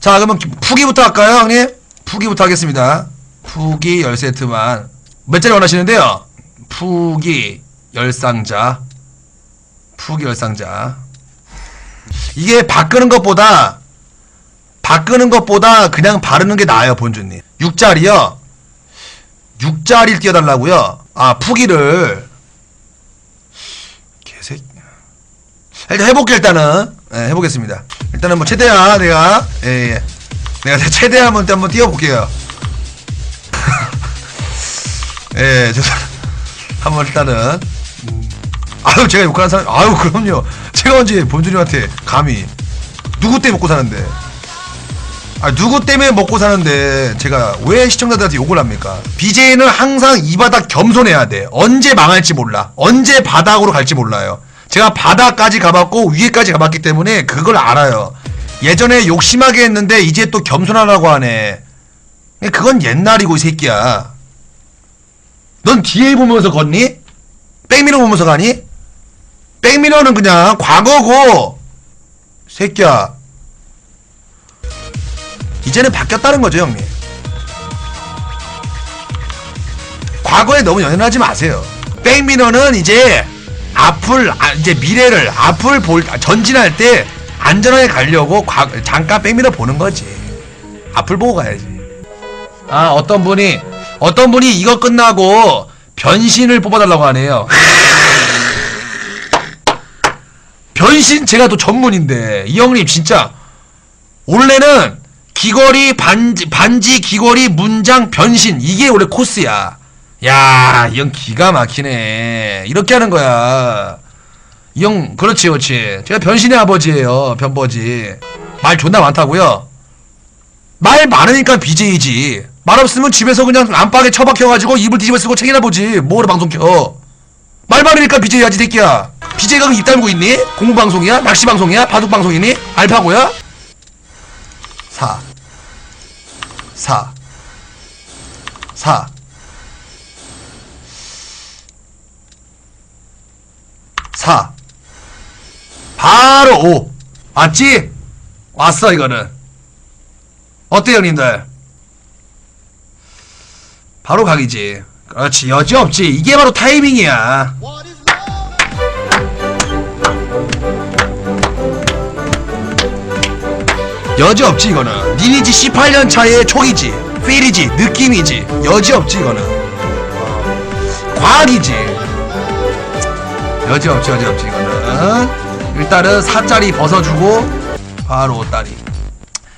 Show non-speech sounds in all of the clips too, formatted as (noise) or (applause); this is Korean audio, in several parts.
자, 그러면 푸기부터 할까요, 형님? 푸기부터 하겠습니다. 푸기 10세트만. 몇 자리 원하시는데요? 푸기 열상자. 푸기 열상자. 이게 바꾸는 것보다 바꾸는 것보다 그냥 바르는 게 나아요, 본주님. 6자리요. 6자리를 띄워달라고요. 아, 푸기를 개새끼. 일단 해볼게 일단은. 예, 해보겠습니다. 일단은 뭐 최대한 내가 예, 예. 내가 최대한 한번 한번 띄워볼게요. (laughs) 예, 저 한번 일단은 음. 아유 제가 욕하는 사람 아유 그럼요. 제가 언제 본주님한테 감히 누구 때문에 먹고 사는데 아 누구 때문에 먹고 사는데 제가 왜 시청자들한테 욕을 합니까? BJ는 항상 이 바닥 겸손해야 돼. 언제 망할지 몰라. 언제 바닥으로 갈지 몰라요. 제가 바닥까지 가봤고 위에까지 가봤기 때문에 그걸 알아요. 예전에 욕심하게 했는데 이제 또 겸손하라고 하네. 그건 옛날이고 이 새끼야. 넌 뒤에 보면서 걷니? 백미러 보면서 가니? 백미러는 그냥 과거고 새끼야. 이제는 바뀌었다는 거죠, 형님. 과거에 너무 연연하지 마세요. 백미러는 이제 앞을 아, 이제 미래를 앞을 볼 아, 전진할 때 안전하게 가려고 과, 잠깐 백미러 보는 거지. 앞을 보고 가야지. 아 어떤 분이 어떤 분이 이거 끝나고 변신을 뽑아달라고 하네요. (laughs) 변신 제가 또 전문인데 이 형님 진짜 원래는 귀걸이 반지 반지 귀걸이 문장 변신 이게 원래 코스야. 야, 이 형 기가 막히네. 이렇게 하는 거야. 이 형 그렇지 그렇지. 제가 변신의 아버지예요. 변버지. 말 존나 많다고요. 말 많으니까 BJ지. 말 없으면 집에서 그냥 안방에 처박혀가지고 입을 뒤집어 쓰고 책이나 보지. 뭐로 방송 켜. 말 많으니까 BJ 하지 새끼야. BJ가 입 달고 있니? 공부 방송이야? 낚시 방송이야? 바둑 방송이니? 알파고야? 4 4 4 4 바로 5 맞지? 왔어 이거는. 어때 형님들? 바로 각이지. 그렇지. 여지 없지. 이게 바로 타이밍이야. 여지 없지 이거는. 니니지 18년 차의 촉이지. 필이지 느낌이지. 여지 없지 이거는. 어, 과학이지 여지 없지 여지 없지 이거는. 일단은 4짜리 벗어주고 바로 5짜리.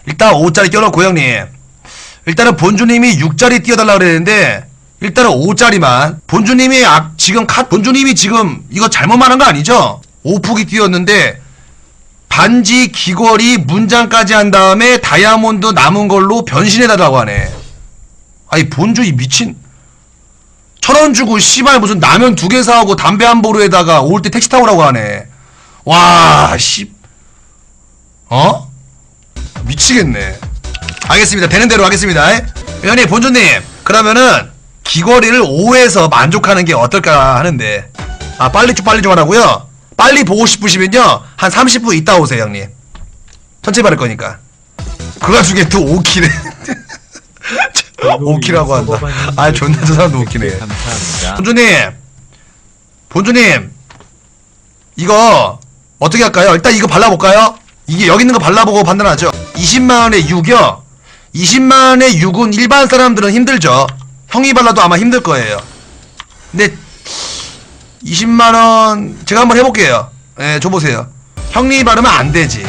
일단 5짜리 껴놓고 형님. 일단은 본주님이 6짜리 띄워달라 그랬는데 일단은 5짜리만. 본주님이 아, 지금 카 본주님이 지금 이거 잘못 말한 거 아니죠? 오프기 띄웠는데 반지 귀걸이 문장까지 한 다음에 다이아몬드 남은 걸로 변신해달라고 하네. 아니 본주 이 미친 천 원 주고 씨발 무슨 라면 두 개 사오고 담배 한 보루에다가 올 때 택시 타고 오라고 하네. 와 씨. 어? 미치겠네. 알겠습니다. 되는 대로 하겠습니다. 에? 형님 본주님. 그러면은 귀걸이를 5에서 만족하는 게 어떨까 하는데. 아 빨리 좀 빨리 좀 하라고요? 빨리 보고 싶으시면요. 한 30분 있다 오세요 형님. 천천히 바를 거니까. 그 와중에 또 5키네 (laughs) 5키라고 한다. 아 존나 저 사람도 웃기네. 감사합니다. 본주님! 본주님! 이거 어떻게 할까요? 일단 이거 발라볼까요? 이게 여기 있는 거 발라보고 판단하죠. 20만 원에 6이요 20만 원에 6은 일반 사람들은 힘들죠. 형이 발라도 아마 힘들 거예요. 근데 20만 원 제가 한번 해볼게요. 예 줘보세요. 형님 바르면 안 되지.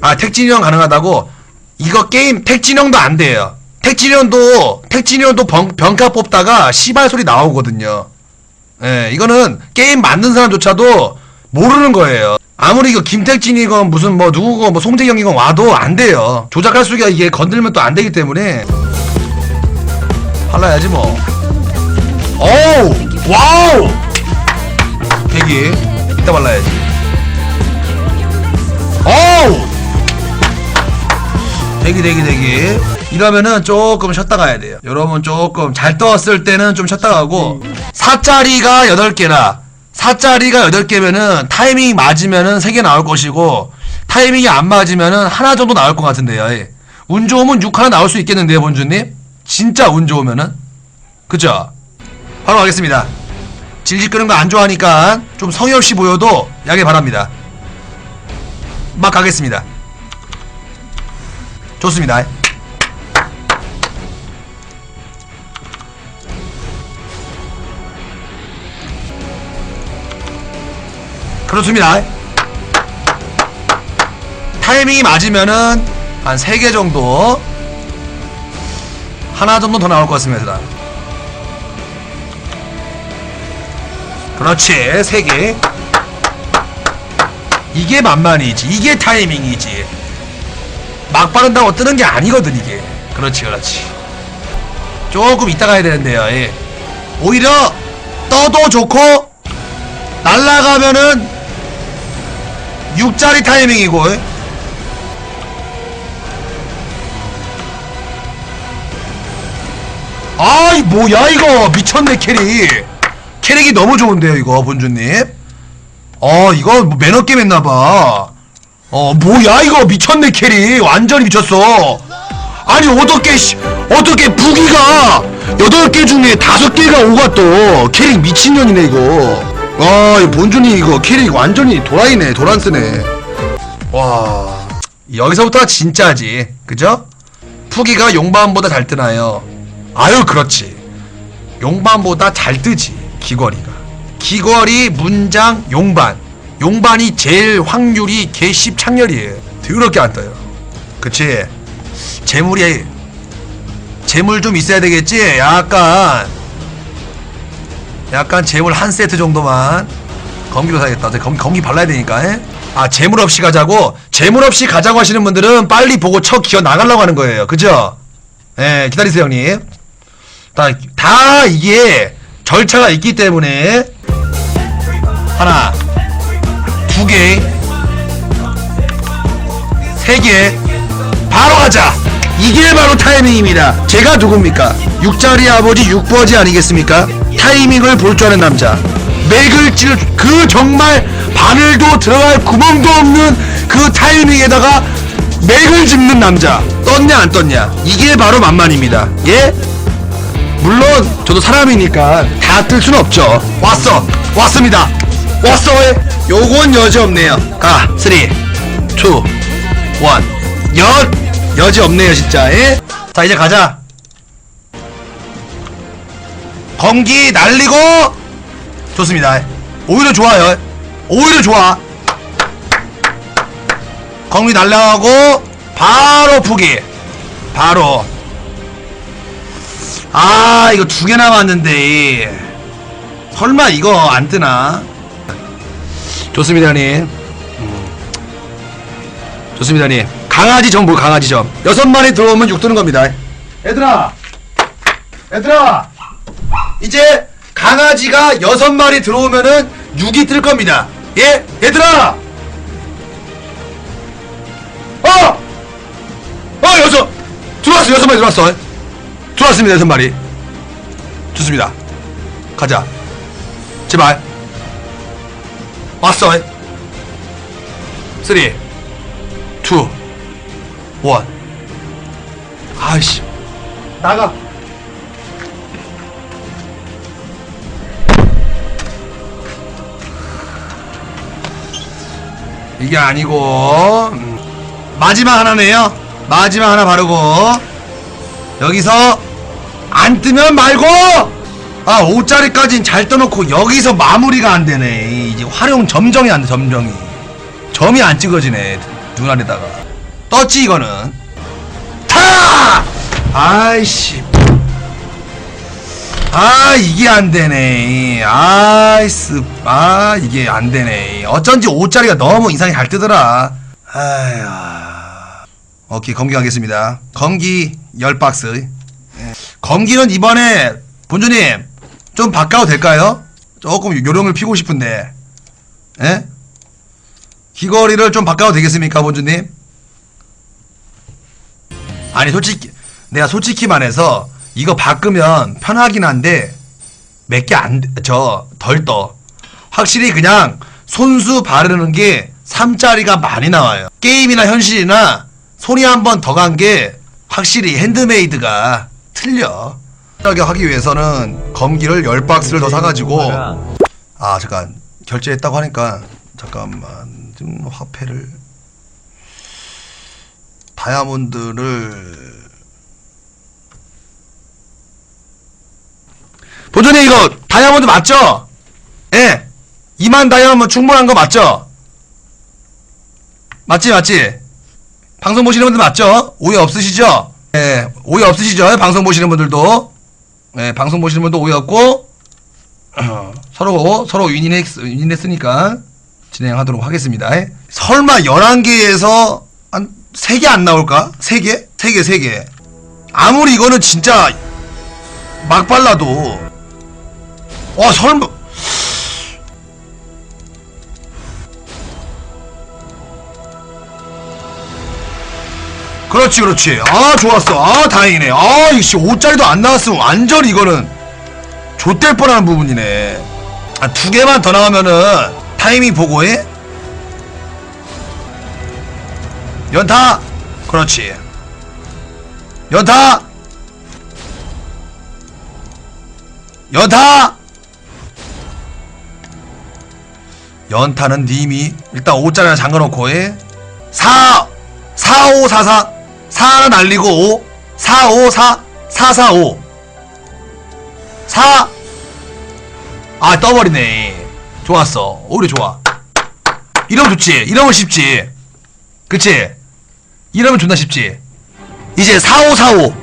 아 택진이 형 가능하다고? 이거 게임 택진이 형도 안 돼요 택진이 형도 병, 병카 뽑다가 시발 소리 나오거든요 예, 이거는 게임 만든 사람조차도 모르는 거예요. 아무리 이거 김택진이건 무슨 뭐 누구건 뭐 송재경이건 와도 안 돼요. 조작할 수가 이게 건들면 또 안 되기 때문에 발라야지 뭐. 어우, 와우. 대기 이따 발라야지. 어우. 대기 대기 대기 이러면은 조금 쉬었다 가야 돼요 여러분 조금 잘 떴을 때는 좀 쉬었다 가고 4짜리가 8개라 4짜리가 8개면은 타이밍이 맞으면은 3개 나올 것이고 타이밍이 안 맞으면은 하나 정도 나올 것 같은데요 예. 운 좋으면 6 하나 나올 수 있겠는데요, 본주님? 진짜 운 좋으면은? 그죠? 바로 가겠습니다. 질질 끄는 거 안 좋아하니까 좀 성의 없이 보여도 양해 바랍니다. 막 가겠습니다. 좋습니다. 그렇습니다. 타이밍이 맞으면은 한 3개 정도 하나 정도 더 나올 것 같습니다. 그렇지 3개 이게 만만이지 이게 타이밍이지 막 바른다고 뜨는 게 아니거든 이게 그렇지 그렇지 조금 이따 가야 되는데요 예. 오히려 떠도 좋고 날라가면은 6짜리 타이밍이고. 예. 아이 뭐야 이거. 미쳤네 캐릭. 캐릭이 너무 좋은데요 이거 본주님. 어 이거 뭐 매너 게임 했나봐. 어 뭐야 이거. 미쳤네 캐릭. 완전히 미쳤어. 아니 어떻게 씨 어떻게 부기가 8개 중에 5개가 오갔어 캐릭 미친년이네 이거 아이 본준이 이거 캐릭 완전히 도라이네 도란스네. 와 여기서부터가 진짜지 그죠? 푸기가 용반보다 잘 뜨나요? 아유 그렇지. 용반보다 잘 뜨지 귀걸이가. 귀걸이 문장 용반. 용반이 제일 확률이 개십 창렬이에요. 더럽게 안 떠요. 그치? 재물이 재물 좀 있어야 되겠지? 약간 약간 재물 한 세트 정도만 검기로 사야겠다. 검, 검기 발라야 되니까 에? 아 재물 없이 가자고? 재물 없이 가자고 하시는 분들은 빨리 보고 쳐 기어 나가려고 하는 거예요. 그죠? 예 기다리세요 형님. 다, 다 이게 절차가 있기 때문에 하나 두 개 세 개 바로 가자. 이게 바로 타이밍입니다. 제가 누굽니까? 육자리 아버지 육버지 아니겠습니까 타이밍을 볼 줄 아는 남자. 맥을 찔그 정말 바늘도 들어갈 구멍도 없는 그 타이밍에다가 맥을 짚는 남자. 떴냐 안 떴냐? 이게 바로 만만입니다. 예? 물론 저도 사람이니까 다 뜰 수는 없죠. 왔어. 왔습니다. 왔어. 요건 여지 없네요. 가 3, 2, 1 여, 여지 없네요 진짜. 예? 자 이제 가자 검기 날리고 좋습니다. 오히려 좋아요. 오히려 좋아. 검기 날라가고 바로 푸기. 바로. 아 이거 두 개 남았는데 설마 이거 안 뜨나? 좋습니다 님. 음. 좋습니다 님. 강아지 점볼 강아지 점 여섯 마리 들어오면 육 뜨는 겁니다. 얘들아! 얘들아 이제 강아지가 여섯 마리 들어오면은 육이 뜰 겁니다. 예 얘들아! 어! 어 여섯! 들어왔어 여섯 마리 들어왔어. 들어왔습니다 여섯 마리. 좋습니다. 가자. 제발. 왔어. 3 2 1 아이씨. 나가 이게 아니고 음, 마지막 하나네요. 마지막 하나 바르고 여기서 안 뜨면 말고 아 5짜리까진 잘 떠놓고 여기서 마무리가 안 되네. 이제 활용 점정이 안돼 점정이. 점이 안 찍어지네 눈알에다가. 떴지 이거는? 타! 아이씨 아 이게 안 되네 아이스 아 이게 안 되네 어쩐지 5짜리가 너무 인상이 잘 뜨더라 아휴 오케이 검기 가겠습니다 검기 10박스 예. 검기는 이번에 본주님 좀 바꿔도 될까요? 조금 요령을 피고 싶은데 예? 귀걸이를 좀 바꿔도 되겠습니까 본주님? 아니 솔직히 내가 솔직히 말해서 이거 바꾸면 편하긴 한데 몇 개 안 저 덜 떠. 확실히 그냥 손수 바르는 게 3짜리가 많이 나와요. 게임이나 현실이나 손이 한 번 더 간 게 확실히 핸드메이드가 틀려. 하게 하기 위해서는 검기를 10박스를 더 사가지고 아 잠깐 결제했다고 하니까 잠깐만 좀 화폐를 다이아몬드를 보존이 이거 다이아몬드 맞죠? 예 2만 다이아몬드 충분한 거 맞죠? 맞지 맞지? 방송 보시는 분들 맞죠? 오해 없으시죠? 예 오해 없으시죠? 방송 보시는 분들도 예 방송 보시는 분도 오해 없고 (clears throat) 서로 서로 윈인했, 윈인했으니까 진행하도록 하겠습니다. 예. 설마 11개에서 한 3개 안 나올까? 3개? 3개, 3개. 아무리 이거는 진짜 막 발라도 와 설마. 그렇지 그렇지. 아 좋았어. 아 다행이네. 아 이씨 5짜리도 안 나왔으면 완전 이거는 좆될 뻔한 부분이네. 아, 두 개만 더 나가면은 타이밍 보고 해? 연타! 그렇지. 연타! 연타 연타는 님이 일단 5짜리 하나 잠가놓고 해4 4 5 4 4 4 하나 날리고 5 4 5 4 4 4 5 4 아 떠버리네. 좋았어. 오히려 좋아. 이러면 좋지. 이러면 쉽지. 그치? 이러면 존나 쉽지. 이제 4545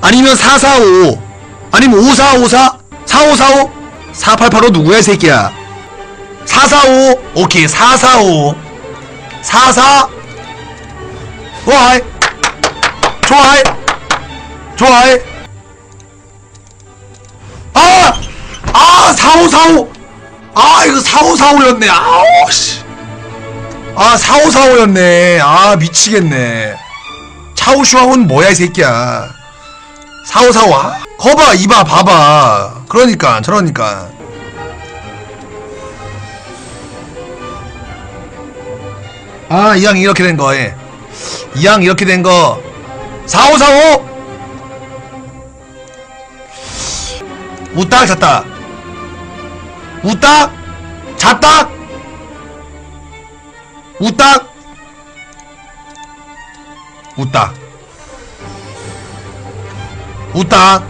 아니면 445 아니면 5454 4545 4885 누구야 이 새끼야 445 오케이 445 44 좋아해. 좋아해. 좋아해. 아! 아 4545 아 이거 4545였네. 아우 씨. 아 4545였네. 아 미치겠네. 차우슈아훈 뭐야 이 새끼야. 4545 아, 거봐 이봐 봐봐. 그러니까 저러니까 아 이왕 이렇게 된 거에 이왕 이렇게 된 거. 4545 우딱 잤다. 우딱 잤다. 우딱. 우딱. 우딱.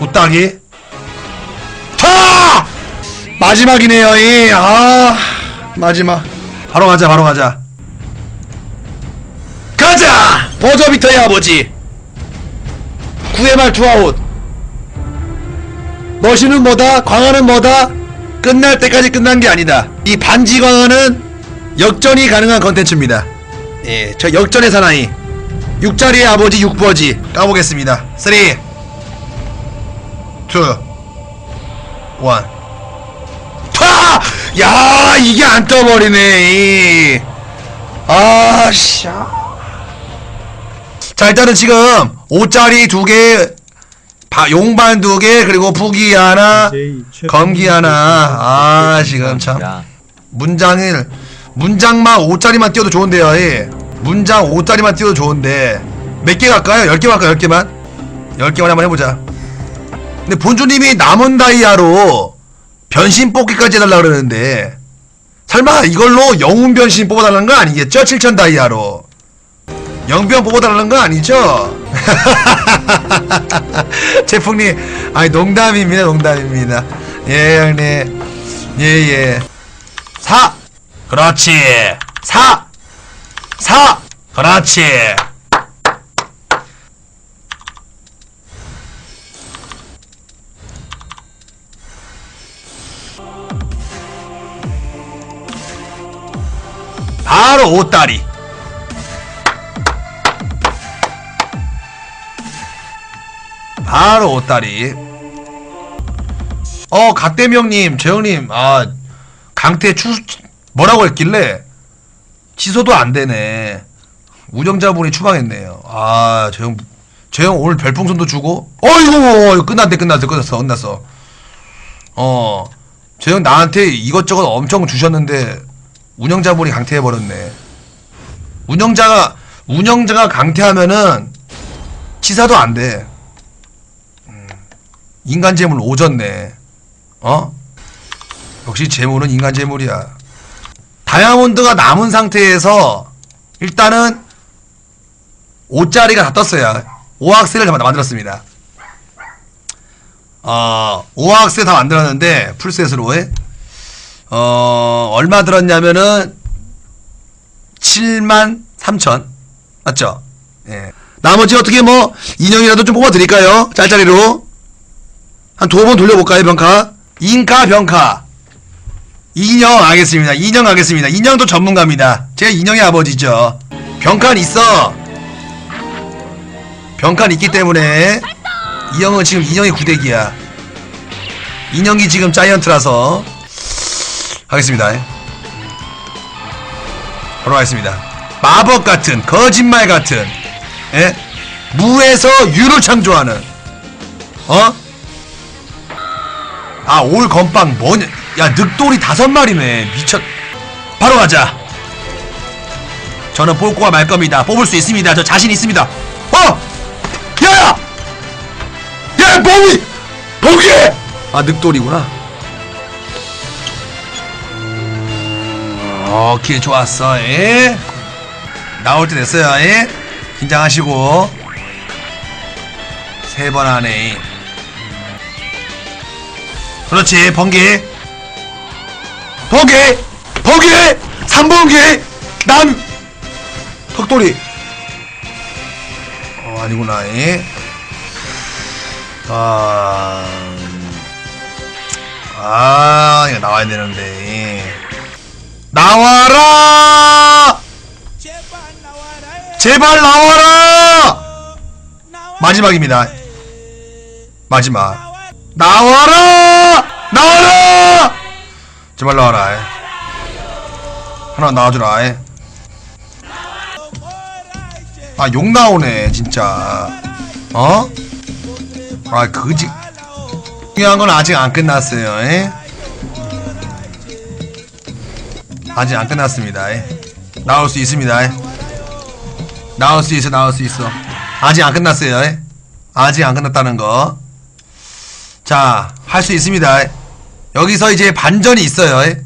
우딱이. 타 마지막이네요 이 아 마지막. 바로 가자 바로 가자. 가자! 버저비터의 아버지. 구해말 투아웃. 너시는 뭐다 광화는 뭐다 끝날 때까지 끝난 게 아니다. 이 반지 광화는 역전이 가능한 컨텐츠입니다. 예저 역전의 사나이. 6자리의 아버지 6버지. 까보겠습니다. 3 2 1 파! 야 이게 안 떠버리네 이. 아씨 자 일단은 지금 5짜리 두개 용반 두개 그리고 부기 하나 검기 하나 아 지금 참 문장을 문장만 5짜리만 띄워도 좋은데요 예. 문장 5짜리만 띄워도 좋은데 몇 개 갈까요? 10개 갈까요? 10개만? 10개만 한번 해보자 근데 본주님이 남은 다이아로 변신 뽑기까지 해달라 그러는데. 설마 이걸로 영웅 변신 뽑아달라는 거 아니겠죠? 7000 다이아로. 영변 뽑아달라는 거 아니죠? (laughs) 제풍님 아니 농담입니다 농담입니다. 예 형님. 예예. 4 그렇지. 4 4 그렇지 오다리. 바로 오다리. 어 갓대명님 재영님 아 강태 추 뭐라고 했길래 취소도 안 되네. 운영자분이 추방했네요. 아 재영 재영 오늘 별풍선도 주고. 어이구 끝났대 끝났어 끝났어 끝났어. 어 재영 나한테 이것저것 엄청 주셨는데 운영자분이 강퇴해 버렸네 운영자가 운영자가 강퇴하면은 치사도 안 돼. 음, 인간 재물 오졌네. 어? 역시 재물은 인간 재물이야. 다이아몬드가 남은 상태에서 일단은 5짜리가 다 떴어요. 5학세를 다 만들었습니다. 어, 5학세 다 만들었는데 풀셋으로 해. 어, 얼마 들었냐면은 7만 3천. 맞죠? 예. 나머지 어떻게 뭐 인형이라도 좀 뽑아 드릴까요? 짤짤이로. 한 두 번 돌려볼까요, 병카? 인카 병카. 인형 알겠습니다. 인형 알겠습니다. 인형도 전문가입니다. 제 인형의 아버지죠. 병칸 있어. 병칸 있기 때문에 이 형은 지금 인형의 구대기야. 인형이 지금 자이언트라서 하겠습니다. 바로 하겠습니다. 마법 같은 거짓말 같은 예? 무에서 유를 창조하는 어? 아 올 건빵 뭐냐 야 늑돌이 다섯 마리네 미쳤 바로 가자 저는 뽑고가 말 겁니다 뽑을 수 있습니다 저 자신 있습니다 어! 야야! 야 범이! 범기! 아 늑돌이구나 오케이 좋았어 예? 나올 때 됐어요 예? 긴장하시고 세 번 안에 그렇지 번개 번개 번개 3번개 남 턱돌이 어 아니구나 예? 아... 아 이거 나와야 되는데 예. 나와라 제발 나와라 마지막입니다 마지막 나와라 나와라 제발 나와라 예. 하나 나와주라 예. 아욕 나오네 진짜 어? 아 그지 중요한 건 아직 안 끝났어요 예? 아직 안 끝났습니다 예. 나올 수 있습니다 예. 나올 수 있어 나올 수 있어 아직 안 끝났어요 예. 아직 안 끝났다는 거 자, 할 수 있습니다. 여기서 이제 반전이 있어요. 예?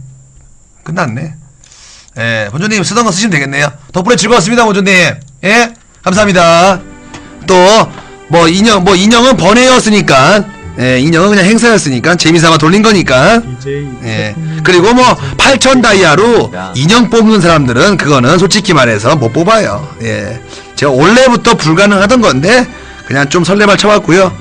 끝났네. 예, 본조님 쓰던 거 쓰시면 되겠네요. 덕분에 즐거웠습니다, 본조님. 예, 감사합니다. 또, 뭐, 인형, 뭐, 인형은 번외였으니까, 예, 인형은 그냥 행사였으니까, 재미삼아 돌린 거니까, 예. 그리고 뭐, 8천 다이아로 인형 뽑는 사람들은, 그거는 솔직히 말해서 못 뽑아요. 예. 제가 원래부터 불가능하던 건데, 그냥 좀 설레발 쳐봤고요.